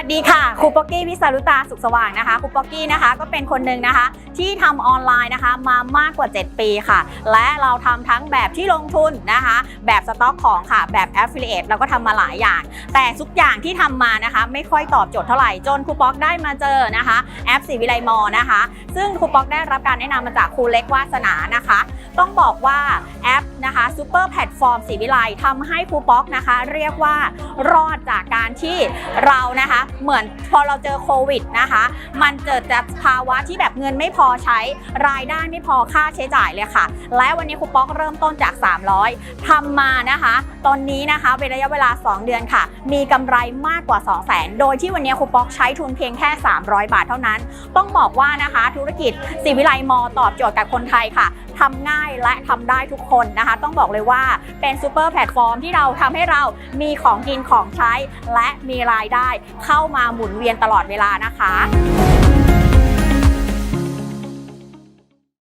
ัสดีค่ะครูป๊อกกี้พิสารุตาสุขสว่างนะคะครูป๊อกกี้นะคะก็เป็นคนหนึ่งนะคะ ที่ทำออนไลน์นะคะมามากกว่า 7 ปีค่ะ และเราทำทั้งแบบที่ลงทุนนะคะ แบบสต็อกของค่ะ แบบ Affiliate เราก็ทำมาหลายอย่าง แต่ทุกอย่างที่ทำมานะคะ ไม่ค่อยตอบโจทย์เท่าไหร่จนครูป๊อกได้มาเจอนะคะแอปสีวิไลมอนะคะ ซึ่งครูป๊อกได้รับการแนะนำมาจากครูเล็กวาสนานะคะ ต้องบอกว่าแอปนะคะซูเปอร์แพลตฟอร์มสีวิไลทำให้ครูป๊อกนะคะ เรียกว่ารอดจาก การที่เรานะคะ เหมือนพอเราเจอโควิดนะคะ มันเกิดจากภาวะที่แบบเงินไม่พอใช้รายได้ไม่พอค่าใช้จ่ายเลยค่ะ และวันนี้ครูป๊อกเริ่มต้นจาก 300ทำมานะคะ ตอนนี้นะคะเป็นระยะเวลา 2 เดือนค่ะ มีกำไรมากกว่า 2 0 0 0 0 0 โดยที่วันนี้ครูป๊อกใช้ทุนเพียงแค่ 300 บาทเท่านั้น ต้องบอกว่านะคะ ธุรกิจสีวิไลมอตอบโจทย์กับคนไทยค่ะ ทำง่ายและทำได้ทุกคนนะคะ ต้องบอกเลยว่าเป็นซูเปอร์แพลตฟอร์มที่เราทำให้เรามีของกินของใช้ และมีรายได้เข้ามาหมุนเวียนตลอดเวลานะคะ